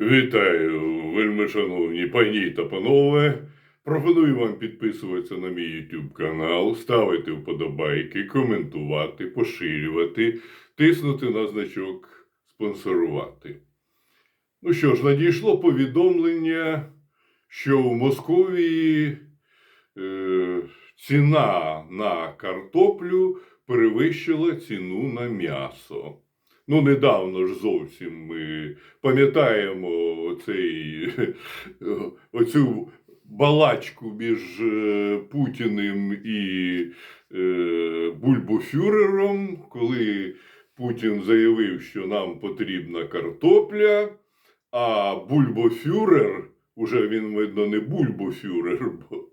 Вітаю, вельми шановні пані та панове. Пропоную вам підписуватися на мій YouTube канал, ставити вподобайки, коментувати, поширювати, тиснути на значок спонсорувати. Ну що ж, надійшло повідомлення, що в Московії е, ціна на картоплю перевищила ціну на м'ясо. Ну, недавно ж зовсім ми пам'ятаємо оцей, оцю балачку між е, Путіним і е, Бульбофюрером, коли Путін заявив, що нам потрібна картопля, а Бульбофюрер, уже він, видно, не Бульбофюрер, бо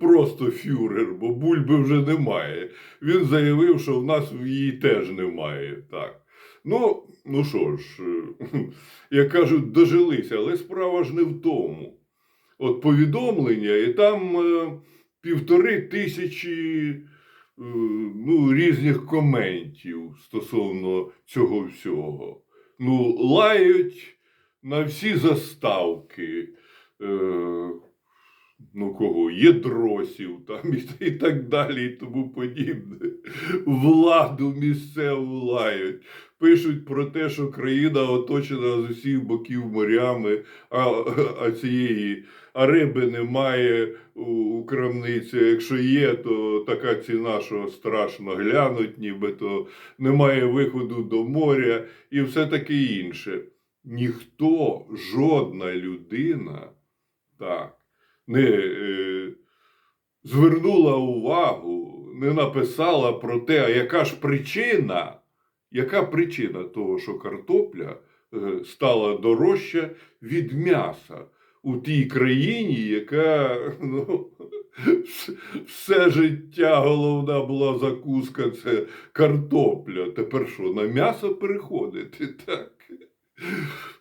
просто фюрер, бо бульби вже немає. Він заявив, що в нас її теж немає. Так. Ну, ну що ж, е, як кажуть, дожилися, але справа ж не в тому. От повідомлення, і там е, півтори тисячі е, ну, різних коментів стосовно цього всього. Ну, лають на всі заставки. Е, ну кого, єдросів там і, і так далі, і тому подібне. Владу місцеву лають. Пишуть про те, що країна оточена з усіх боків морями, а, а цієї а риби немає у, у крамниці. Якщо є, то така ціна, що страшно глянуть, нібито немає виходу до моря і все таке інше. Ніхто, жодна людина, так, не е, звернула увагу, не написала про те, а яка ж причина, яка причина того, що картопля е, стала дорожча від м'яса у тій країні, яка ну, все життя головна була закуска, це картопля. Тепер що, на м'ясо переходити? Так.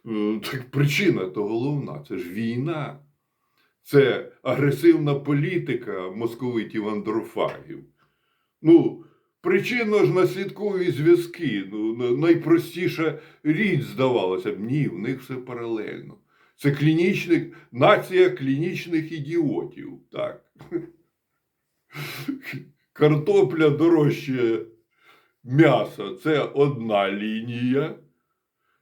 Е, Так причина то головна, це ж війна. Це агресивна політика московитів андрофагів. Ну, причинно-наслідкові зв'язки. Ну, на- найпростіша річ здавалося б. Ні, в них все паралельно. Це клінічних, нація клінічних ідіотів. Так. Картопля дорожче м'яса це одна лінія.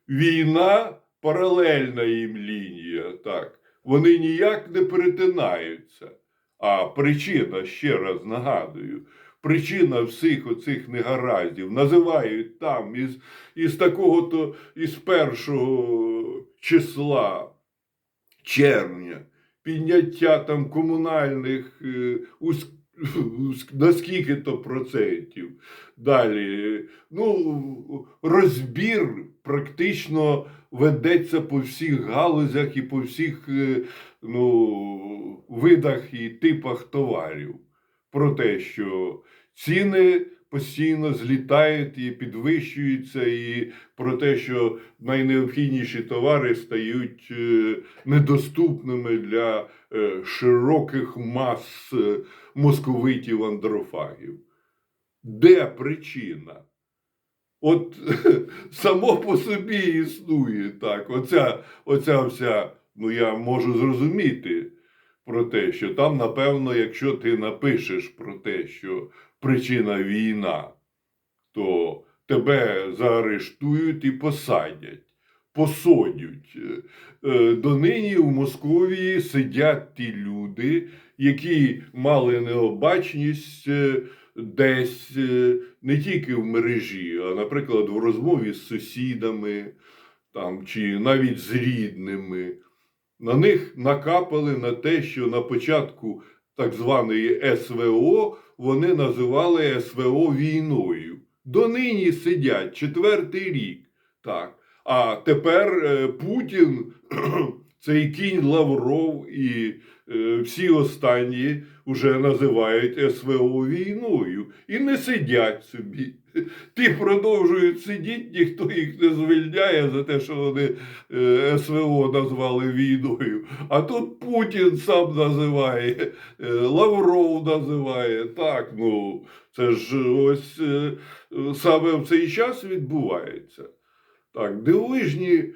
Війна паралельна їм лінія. Так вони ніяк не перетинаються. А причина, ще раз нагадую, причина всіх оцих негараздів називають там із, із такого-то, із першого числа червня, підняття там комунальних е, на скільки то процентів. Далі, ну, розбір практично ведеться по всіх галузях і по всіх е, ну, видах і типах товарів. Про те, що ціни постійно злітають і підвищуються, і про те, що найнеобхідніші товари стають е, недоступними для е, широких мас е, московитів андрофагів. Де причина? От само по собі існує так. Оця, оця вся, ну я можу зрозуміти про те, що там, напевно, якщо ти напишеш про те, що причина війна, то тебе заарештують і посадять, посадять. Е, Донині в Московії сидять ті люди, які мали необачність е, десь е, не тільки в мережі, а, наприклад, в розмові з сусідами там, чи навіть з рідними. На них накапали на те, що на початку так званої СВО вони називали СВО війною. Донині сидять четвертий рік. Так. А тепер е, Путін, цей кінь Лавров і е, всі останні вже називають СВО війною і не сидять собі. Ті продовжують сидіти, ніхто їх не звільняє за те, що вони е, СВО назвали війною. А тут Путін сам називає, е, Лавров називає. Так, ну це ж ось е, саме в цей час відбувається. Так, дивовижні е,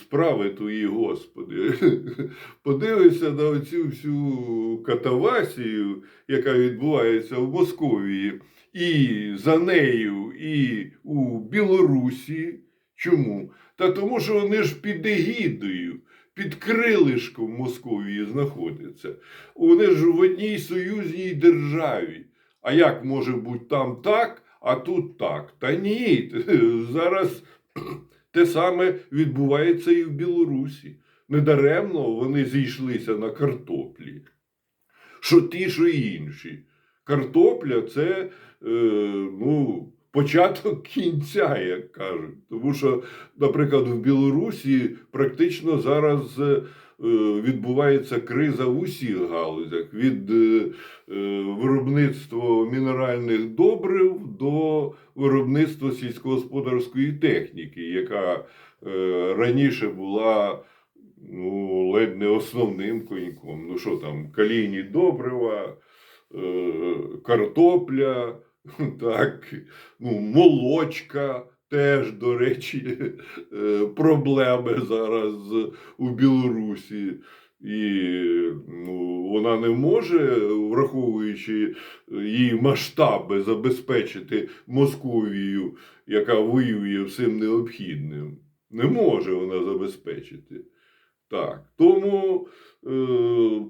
справи твої, Господи. Подивися на оцю всю катавасію, яка відбувається в Московії, і за нею, і у Білорусі. Чому? Та тому, що вони ж під егідою, під крилишком Московії знаходяться. Вони ж в одній союзній державі. А як може бути там так, а тут так? Та ні. Зараз те саме відбувається і в Білорусі. Недаремно вони зійшлися на картоплі. Що ті, що інші. Картопля це е, ну, початок кінця, як кажуть. Тому що, наприклад, в Білорусі практично зараз е, відбувається криза в усіх галузях від е, е, виробництва мінеральних добрив до виробництва сільськогосподарської техніки, яка е, раніше була ну, ледь не основним коньком. Ну що там, калійні добрива, е, картопля, так, ну, молочка. Теж, до речі, е, проблеми зараз у Білорусі. І ну, вона не може, враховуючи її масштаби, забезпечити Московію, яка воює всім необхідним. Не може вона забезпечити. Так. Тому е,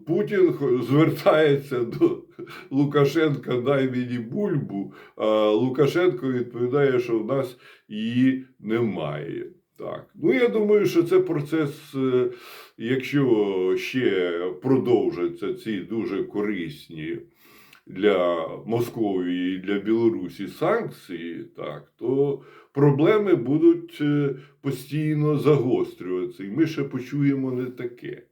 Путін звертається до Лукашенка дай мені бульбу, а Лукашенко відповідає, що в нас її немає. Так. Ну, я думаю, що це процес, е, якщо ще продовжаться ці дуже корисні для Московії і для Білорусі санкції, так, то проблеми будуть е, постійно загострюватися. І ми ще почуємо не таке.